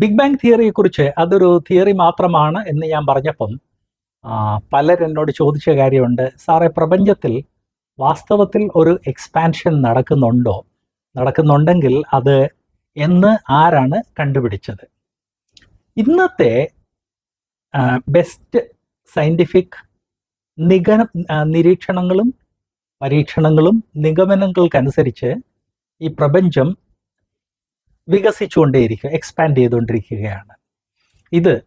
Big bang തിയറിയെ കുറിച്ച് അതൊരു theory മാത്രമാണ് എന്ന് ഞാൻ പറഞ്ഞപ്പം പലരെന്നോട് ചോദിച്ച കാര്യമുണ്ട്. സാറേ പ്രപഞ്ചത്തിൽ വാസ്തവത്തിൽ ഒരു എക്സ്പാൻഷൻ നടക്കുന്നുണ്ടോ? നടക്കുന്നുണ്ടെങ്കിൽ അത് എന്ന് ആരാണ് കണ്ടുപിടിച്ചത്? ഇന്നത്തെ ബെസ്റ്റ് സയന്റിഫിക് നിഗമ നിരീക്ഷണങ്ങളും പരീക്ഷണങ്ങളും നിഗമനങ്ങൾക്കനുസരിച്ച് ഈ പ്രപഞ്ചം വികസിച്ചുകൊണ്ടേയിരിക്കുക എക്സ്പാൻഡ് ചെയ്തുകൊണ്ടിരിക്കുകയാണ്. ഇത്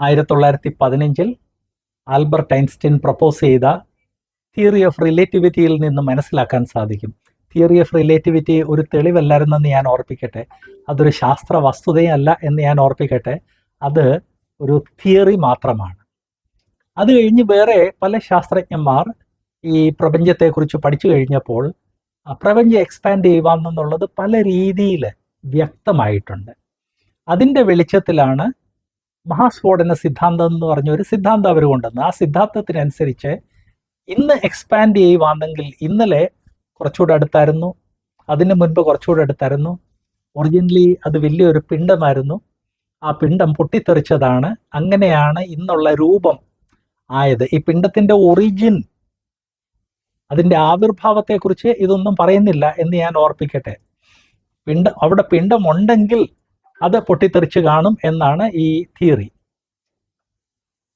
ആയിരത്തി തൊള്ളായിരത്തി പതിനഞ്ചിൽ ആൽബർട്ട് ഐൻസ്റ്റീൻ പ്രപ്പോസ് ചെയ്ത തിയറി ഓഫ് റിലേറ്റിവിറ്റിയിൽ നിന്ന് മനസ്സിലാക്കാൻ സാധിക്കും. തിയറി ഓഫ് റിലേറ്റിവിറ്റി ഒരു തെളിവല്ലായിരുന്നെന്ന് ഞാൻ ഓർപ്പിക്കട്ടെ. അതൊരു ശാസ്ത്ര വസ്തുതയല്ല എന്ന് ഞാൻ ഓർപ്പിക്കട്ടെ. അത് ഒരു തിയറി മാത്രമാണ്. അത് കഴിഞ്ഞ് വേറെ പല ശാസ്ത്രജ്ഞന്മാർ ഈ പ്രപഞ്ചത്തെക്കുറിച്ച് പഠിച്ചു കഴിഞ്ഞപ്പോൾ പ്രപഞ്ചം എക്സ്പാൻഡ് ചെയ്യുവാന്നുള്ളത് പല രീതിയിൽ വ്യക്തമായിട്ടുണ്ട്. അതിന്റെ വെളിച്ചത്തിലാണ് മഹാസ്ഫോടന സിദ്ധാന്തം എന്ന് പറഞ്ഞ ഒരു സിദ്ധാന്തം അവർ കൊണ്ടുവന്നത്. ആ സിദ്ധാന്തത്തിനനുസരിച്ച് ഇന്ന് എക്സ്പാൻഡ് ചെയ്യുവാണെങ്കിൽ ഇന്നലെ കുറച്ചുകൂടെ അടുത്തായിരുന്നു. അതിന് മുൻപ് കുറച്ചുകൂടെ അടുത്തായിരുന്നു. ഒറിജിനലി അത് വലിയൊരു പിണ്ടമായിരുന്നു ആ പിണ്ടം പൊട്ടിത്തെറിച്ചതാണ്. അങ്ങനെയാണ് ഇന്നുള്ള രൂപം ആയത്. ഈ പിണ്ടത്തിന്റെ ഒറിജിൻ അതിന്റെ ആവിർഭാവത്തെക്കുറിച്ച് ഇതൊന്നും പറയുന്നില്ല എന്ന് ഞാൻ ഓർപ്പിക്കട്ടെ. പിണ്ടം അവിടെ പിണ്ടമുണ്ടെങ്കിൽ അത് പൊട്ടിത്തെറിച്ച് കാണും എന്നാണ് ഈ തിയറി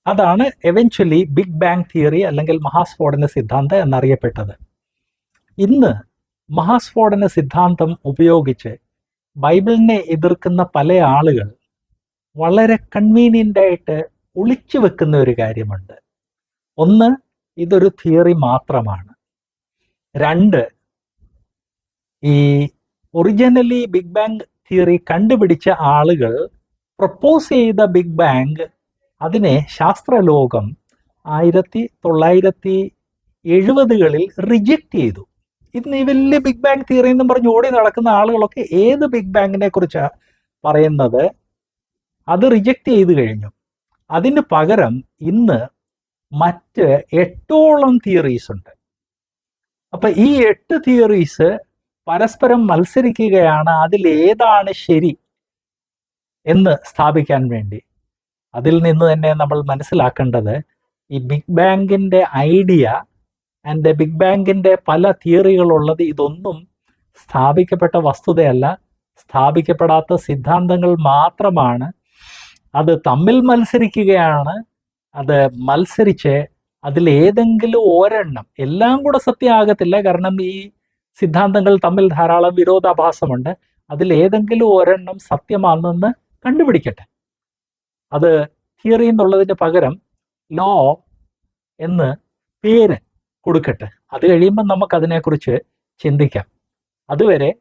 അതാണ് എവൻച്വലി ബിഗ് ബാങ് തിയറി അല്ലെങ്കിൽ മഹാസ്ഫോടന സിദ്ധാന്തം എന്നറിയപ്പെട്ടത്. ഇന്ന് മഹാസ്ഫോടന സിദ്ധാന്തം ഉപയോഗിച്ച് ബൈബിളിനെ എതിർക്കുന്ന പല ആളുകൾ വളരെ കൺവീനിയന്റ് ആയിട്ട് ഒളിച്ചു വെക്കുന്ന ഒരു കാര്യമുണ്ട്. ഒന്ന് ഇതൊരു തിയറി മാത്രമാണ്. രണ്ട് ഈ ഒറിജിനലി ബിഗ് ബാങ് തിയറി കണ്ടുപിടിച്ച ആളുകൾ പ്രപ്പോസ് ചെയ്ത ബിഗ് ബാങ് അതിനെ ശാസ്ത്രലോകം ആയിരത്തി തൊള്ളായിരത്തി എഴുപതുകളിൽ റിജക്റ്റ് ചെയ്തു. ഇന്ന് ഈ വലിയ ബിഗ് ബാങ് തിയറി എന്നും പറഞ്ഞ് ഓടി നടക്കുന്ന ആളുകളൊക്കെ ഏത് ബിഗ് ബാങ്ങിനെ കുറിച്ചാണ് പറയുന്നത്? അത് റിജക്റ്റ് ചെയ്ത് കഴിഞ്ഞു. അതിന് പകരം ഇന്ന് മറ്റ് എട്ടോളം തിയറീസ് ഉണ്ട്. അപ്പൊ ഈ എട്ട് തിയറീസ് പരസ്പരം മത്സരിക്കുകയാണ് അതിൽ ഏതാണ് ശരി എന്ന് സ്ഥാപിക്കാൻ വേണ്ടി. അതിൽ നിന്ന് തന്നെ നമ്മൾ മനസ്സിലാക്കേണ്ടത് ഈ ബിഗ് ബാങ്കിന്റെ ഐഡിയ ആൻഡ് ബിഗ് ബാങ്കിന്റെ പല തിയറികളുള്ളത് ഇതൊന്നും സ്ഥാപിക്കപ്പെട്ട വസ്തുതയല്ല. സ്ഥാപിക്കപ്പെടാത്ത സിദ്ധാന്തങ്ങൾ മാത്രമാണ്. അത് തമ്മിൽ മത്സരിക്കുകയാണ്. അത് മത്സരിച്ച് അതിൽ ഏതെങ്കിലും ഒരെണ്ണം എല്ലാം കൂടെ സത്യമാകത്തില്ല കാരണം ഈ സിദ്ധാന്തങ്ങൾ തമ്മിൽ ധാരാളം വിരോധാഭാസമുണ്ട്. അതിൽ ഏതെങ്കിലും ഒരെണ്ണം സത്യമാണെന്ന് കണ്ടുപിടിക്കട്ടെ. അത് തിയറി എന്നുള്ളതിന് പകരം ലോ എന്ന് പേര് കൊടുക്കട്ടെ. അത് കഴിയുമ്പോൾ നമുക്ക് അതിനെക്കുറിച്ച് ചിന്തിക്കാം. അതുവരെ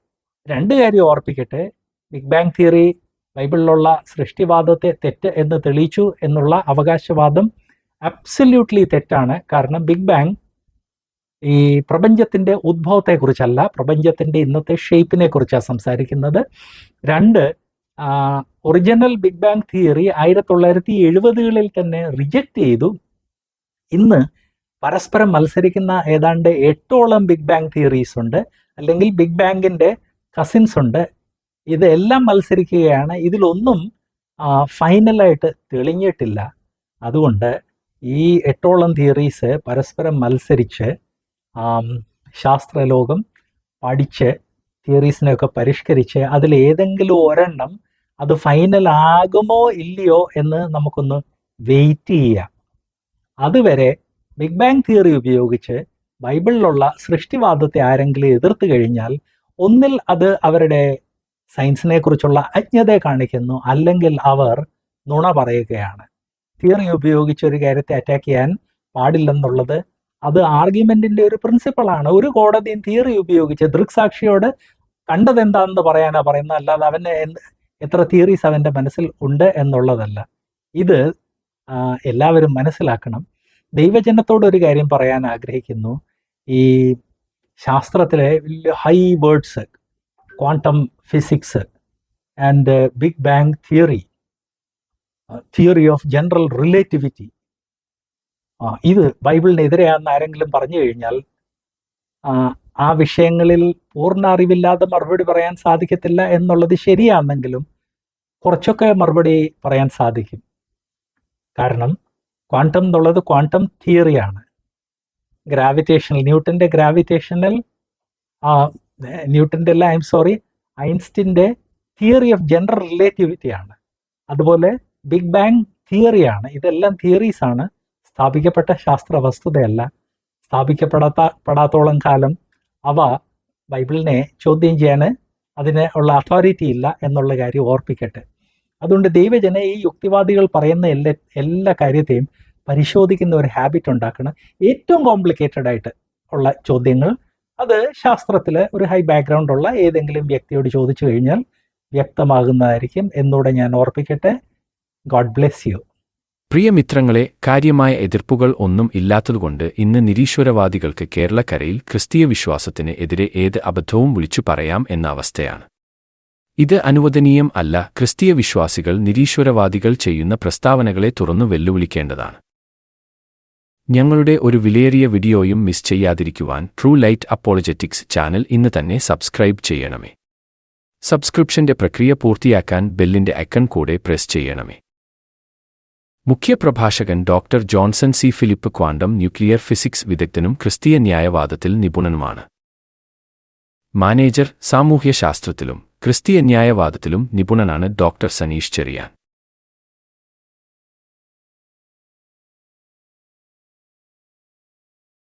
രണ്ട് കാര്യം ഓർപ്പിക്കട്ടെ. ബിഗ് ബാങ് തിയറി ബൈബിളിലുള്ള സൃഷ്ടിവാദത്തെ തെറ്റ് എന്ന് തെളിയിച്ചു എന്നുള്ള അവകാശവാദം അബ്സല്യൂട്ട്ലി തെറ്റാണ്. കാരണം ബിഗ് ബാങ് ഈ പ്രപഞ്ചത്തിന്റെ ഉദ്ഭവത്തെക്കുറിച്ചല്ല പ്രപഞ്ചത്തിന്റെ ഇന്നത്തെ ഷേപ്പിനെ കുറിച്ചാണ് സംസാരിക്കുന്നത്. രണ്ട് ഒറിജിനൽ ബിഗ് ബാങ് തിയറി ആയിരത്തി തൊള്ളായിരത്തി എഴുപതുകളിൽ തന്നെ റിജക്റ്റ് ചെയ്തു. ഇന്ന് പരസ്പരം മത്സരിക്കുന്ന ഏതാണ്ട് എട്ടോളം ബിഗ് ബാങ് തിയറീസ് ഉണ്ട്. അല്ലെങ്കിൽ ബിഗ് ബാങ്കിന്റെ കസിൻസ് ഉണ്ട്. ഇതെല്ലാം മത്സരിക്കുകയാണ്. ഇതിലൊന്നും ഫൈനലായിട്ട് തെളിഞ്ഞിട്ടില്ല. അതുകൊണ്ട് ഈ എട്ടോളം തിയറീസ് പരസ്പരം മത്സരിച്ച് ശാസ്ത്രലോകം പഠിച്ച് തിയറീസിനെയൊക്കെ പരിഷ്കരിച്ച് അതിൽ ഏതെങ്കിലും ഒരെണ്ണം അത് ഫൈനൽ ആകുമോ ഇല്ലയോ എന്ന് നമുക്കൊന്ന് വെയിറ്റ് ചെയ്യാം. അതുവരെ ബിഗ് ബാങ് തിയറി ഉപയോഗിച്ച് ബൈബിളിലുള്ള സൃഷ്ടിവാദത്തെ ആരെങ്കിലും എതിർത്ത് കഴിഞ്ഞാൽ ഒന്നിൽ അത് അവരുടെ സയൻസിനെ കുറിച്ചുള്ള അജ്ഞതയെ കാണിക്കുന്നു അല്ലെങ്കിൽ അവർ നുണ പറയുകയാണ്. തിയറി ഉപയോഗിച്ച് ഒരു കാര്യത്തെ അറ്റാക്ക് ചെയ്യാൻ പാടില്ലെന്നുള്ളത് അത് ആർഗ്യുമെന്റിന്റെ ഒരു പ്രിൻസിപ്പളാണ് ഒരു കോടതിയും തിയറി ഉപയോഗിച്ച് ദൃക്സാക്ഷിയോട് കണ്ടത് എന്താണെന്ന് പറയാനാ പറയുന്നത്. അല്ലാതെ അവന് എത്ര തിയറീസ് അവന്റെ മനസ്സിൽ ഉണ്ട് എന്നുള്ളതല്ല. ഇത് എല്ലാവരും മനസ്സിലാക്കണം. ദൈവജനത്തോട് ഒരു കാര്യം പറയാൻ ആഗ്രഹിക്കുന്നു. ഈ ശാസ്ത്രത്തിലെ high words quantum physics and big bang theory theory of general relativity ഇത് ബൈബിളിനെതിരെയാണെന്ന് ആരെങ്കിലും പറഞ്ഞു കഴിഞ്ഞാൽ ആ, വിഷയങ്ങളിൽ പൂർണ അറിവില്ലാതെ മറുപടി പറയാൻ സാധിക്കത്തില്ല എന്നുള്ളത് ശരിയാണെങ്കിലും കുറച്ചൊക്കെ മറുപടി പറയാൻ സാധിക്കും. കാരണം ക്വാണ്ടം എന്നുള്ളത് ക്വാണ്ടം തിയറിയാണ്. ഗ്രാവിറ്റേഷണൽ ന്യൂട്ടന്റെ ഗ്രാവിറ്റേഷണൽ ന്യൂട്ടന്റെ അല്ല ഐ എം സോറി ഐൻസ്റ്റിന്റെ തിയറി ഓഫ് ജനറൽ റിലേറ്റിവിറ്റിയാണ്. അതുപോലെ ബിഗ് ബാങ് തിയറിയാണ്. ഇതെല്ലാം തിയറീസ് ആണ് സ്ഥാപിക്കപ്പെട്ട ശാസ്ത്ര വസ്തുതയല്ല സ്ഥാപിക്കപ്പെടാത്ത പെടാത്തോളം കാലം അവ ബൈബിളിനെ ചോദ്യം ചെയ്യാൻ അതിന് ഉള്ള അതോറിറ്റി ഇല്ല എന്നുള്ള കാര്യം ഓർപ്പിക്കട്ടെ. അതുകൊണ്ട് ദൈവജന ഈ യുക്തിവാദികൾ പറയുന്ന എല്ലാ എല്ലാ കാര്യത്തെയും പരിശോധിക്കുന്ന ഒരു ഹാബിറ്റ് ഉണ്ടാക്കണം. ഏറ്റവും കോംപ്ലിക്കേറ്റഡ് ആയിട്ട് ഉള്ള ചോദ്യങ്ങൾ അത് ശാസ്ത്രത്തിൽ ഒരു ഹൈ ബാക്ക്ഗ്രൗണ്ട് ഉള്ള ഏതെങ്കിലും വ്യക്തിയോട് ചോദിച്ചു കഴിഞ്ഞാൽ വ്യക്തമാകുന്നതായിരിക്കും എന്നൂടെ ഞാൻ ഓർപ്പിക്കട്ടെ. ഗോഡ് ബ്ലെസ് യു പ്രിയമിത്രങ്ങളെ കാര്യമായ എതിർപ്പുകൾ ഒന്നും ഇല്ലാത്തതുകൊണ്ട് ഇന്ന് നിരീശ്വരവാദികൾക്ക് കേരളക്കരയിൽ ക്രിസ്തീയ വിശ്വാസത്തിന് എതിരെ ഏത് അബദ്ധവും വിളിച്ചു പറയാം എന്ന അവസ്ഥയാണ്. ഇത് അനുവദനീയം അല്ല ക്രിസ്തീയ വിശ്വാസികൾ നിരീശ്വരവാദികൾ ചെയ്യുന്ന പ്രസ്താവനകളെ തുറന്നു വെല്ലുവിളിക്കേണ്ടതാണ്. ഞങ്ങളുടെ ഒരു വിലയേറിയ വീഡിയോയും മിസ് ചെയ്യാതിരിക്കുവാൻ ട്രൂ ലൈറ്റ് അപ്പോളജറ്റിക്സ് ചാനൽ ഇന്ന് തന്നെ സബ്സ്ക്രൈബ് ചെയ്യണമേ. സബ്സ്ക്രിപ്ഷന്റെ പ്രക്രിയ പൂർത്തിയാക്കാൻ ബെല്ലിന്റെ ഐക്കൺ കൂടെ പ്രസ് ചെയ്യണമേ. മുഖ്യപ്രഭാഷകൻ doctor Johnson C Philip quantum nuclear physics വിദഗ്ധനും ക്രിസ്തീയ ന്യായവാദത്തിൽ നിപുണനുമാണ്. മാനേജർ സാമൂഹ്യശാസ്ത്രത്തിലും ക്രിസ്തീയ ന്യായവാദത്തിലും നിപുണനാണ് ഡോക്ടർ സനീഷ് ചെറിയാൻ.